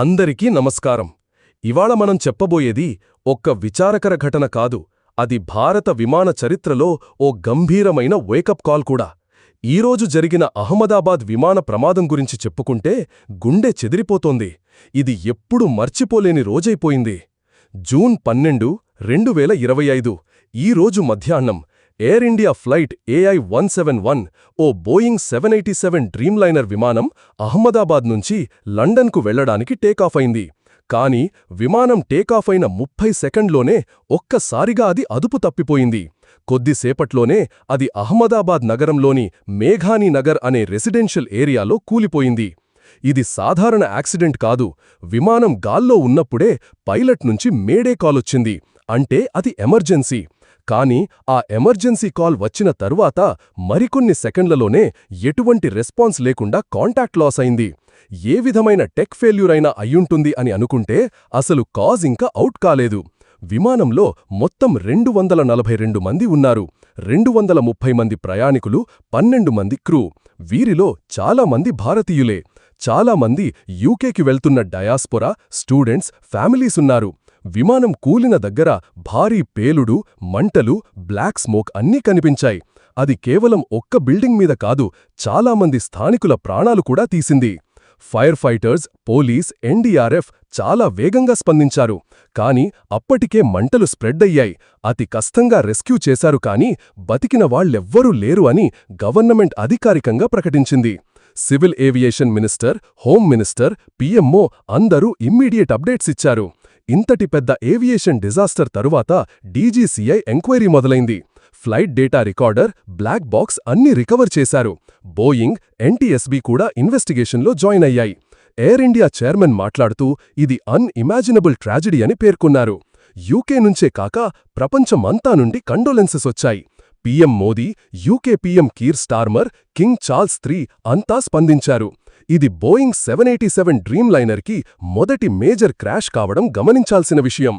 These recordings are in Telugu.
అందరికీ నమస్కారం. ఇవాళ మనం చెప్పబోయేది ఒక్క విచారకర ఘటన కాదు అది భారత విమాన చరిత్రలో ఓ గంభీరమైన వేకప్ కాల్ కూడా. ఈరోజు జరిగిన అహ్మదాబాద్ విమాన ప్రమాదం గురించి చెప్పుకుంటే గుండె చెదిరిపోతోంది. ఇది ఎప్పుడూ మర్చిపోలేని రోజైపోయింది. జూన్ పన్నెండు రెండు వేల ఇరవై ఐదు ఈ రోజు మధ్యాహ్నం Air India flight AI one seven one oh Boeing seven eighty seven Dreamliner విమానం అహ్మదాబాద్ నుంచి లండన్కు వెళ్ళడానికి టేకాఫ్ అయింది. కాని విమానం టేకాఫ్ అయిన ముప్పై సెకండ్లోనే ఒక్కసారిగా అది అదుపు తప్పిపోయింది. కొద్దిసేపట్లోనే అది అహ్మదాబాద్ నగరంలోని మేఘానీ నగర్ అనే రెసిడెన్షియల్ ఏరియాలో కూలిపోయింది. ఇది సాధారణ యాక్సిడెంట్ కాదు. విమానం గాల్లో ఉన్నప్పుడే పైలట్ నుంచి మేడే కాలొచ్చింది. అంటే అది ఎమర్జెన్సీ. కానీ ఆ ఎమర్జెన్సీ కాల్ వచ్చిన తరువాత మరికొన్ని సెకండ్లలోనే ఎటువంటి రెస్పాన్స్ లేకుండా కాంటాక్ట్ లాస్ అయింది. ఏ విధమైన టెక్ ఫెయిల్యూర్ అయినా అయ్యుంటుంది అని అనుకుంటే అసలు కాజ్ ఇంకా అవుట్ కాలేదు. విమానంలో మొత్తం రెండు వందల నలభై రెండు మంది ఉన్నారు. రెండు వందల ముప్పై మంది ప్రయాణికులు పన్నెండు మంది క్రూ. వీరిలో చాలా మంది భారతీయులే. చాలా మంది యూకేకి వెళ్తున్న డయాస్పొరా స్టూడెంట్స్ ఫ్యామిలీస్ ఉన్నారు. విమానం కూలిన దగ్గర భారీ పేలుడు మంటలు బ్లాక్ స్మోక్ అన్నీ కనిపించాయి. అది కేవలం ఒక్క బిల్డింగ్ మీద కాదు చాలామంది స్థానికుల ప్రాణాలు కూడా తీసింది. ఫైర్ ఫైటర్స్ పోలీస్ ఎన్డీఆర్ఎఫ్ చాలా వేగంగా స్పందించారు. కాని అప్పటికే మంటలు స్ప్రెడ్ అయ్యాయి. అతి కష్టంగా రెస్క్యూ చేశారు కాని బతికిన వాళ్ళెవ్వరూ లేరు అని గవర్నమెంట్ అధికారికంగా ప్రకటించింది. Civil aviation minister home minister PMO అందరూ ఇమ్మీడియట్ అప్డేట్స్ ఇచ్చారు. ఇంతటి పెద్ద ఏవియేషన్ డిజాస్టర్ తరువాత డీజీసీఐ ఎంక్వైరీ మొదలైంది. Flight data recorder black box అన్ని రికవర్ చేశారు. బోయింగ్ ఎన్టీఎస్బీ కూడా ఇన్వెస్టిగేషన్లో జాయిన్ అయ్యాయి. ఎయిర్ ఇండియా చైర్మన్ మాట్లాడుతూ ఇది అన్ఇమాజినబుల్ ట్రాజడీ అని పేర్కొన్నారు. యూకే నుంచే కాక ప్రపంచమంతా నుండి కండోలెన్సెస్ వచ్చాయి. PM Modi UK PM Keir Starmer King Charles three అంతా స్పందించారు. ఇది Boeing seven eighty seven dream లైనర్కి మొదటి మేజర్ క్రాష్ కావడం గమనించాల్సిన విషయం.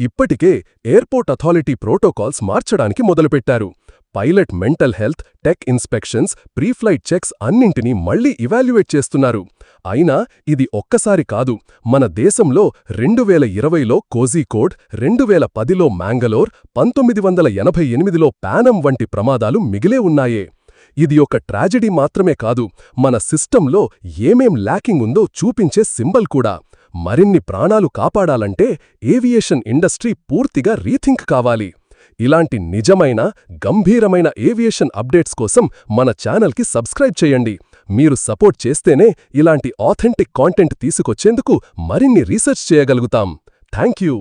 ఇప్పటికే ఎయిర్పోర్ట్ అథారిటీ ప్రోటోకాల్స్ మార్చడానికి మొదలుపెట్టారు. Pilot mental health tech inspections preflight checks అన్నింటినీ మళ్ళీ ఇవాల్యుయేట్ చేస్తున్నారు. అయినా ఇది ఒక్కసారి కాదు. మన దేశంలో రెండు వేల ఇరవైలో కోజీకోడ్ రెండు వేల పదిలో మ్యాంగలోర్ పంతొమ్మిది వందల ఎనభై ఎనిమిదిలో పానం వంటి ప్రమాదాలు మిగిలే ఉన్నాయే. ఇది ఒక ట్రాజెడీ మాత్రమే కాదు మన సిస్టంలో ఏమేం ల్యాకింగ్ ఉందో చూపించే సింబల్ కూడా. మరిన్ని ప్రాణాలు కాపాడాలంటే ఏవియేషన్ ఇండస్ట్రీ పూర్తిగా రీథింక్ కావాలి. ఇలాంటి నిజమైన గంభీరమైన ఏవియేషన్ అప్డేట్స్ కోసం మన ఛానల్కి సబ్స్క్రైబ్ చేయండి. మీరు సపోర్ట్ చేస్తేనే ఇలాంటి ఆథెంటిక్ కాంటెంట్ తీసుకొచ్చేందుకు మరిన్ని రీసెర్చ్ చేయగలుగుతాం. Thank you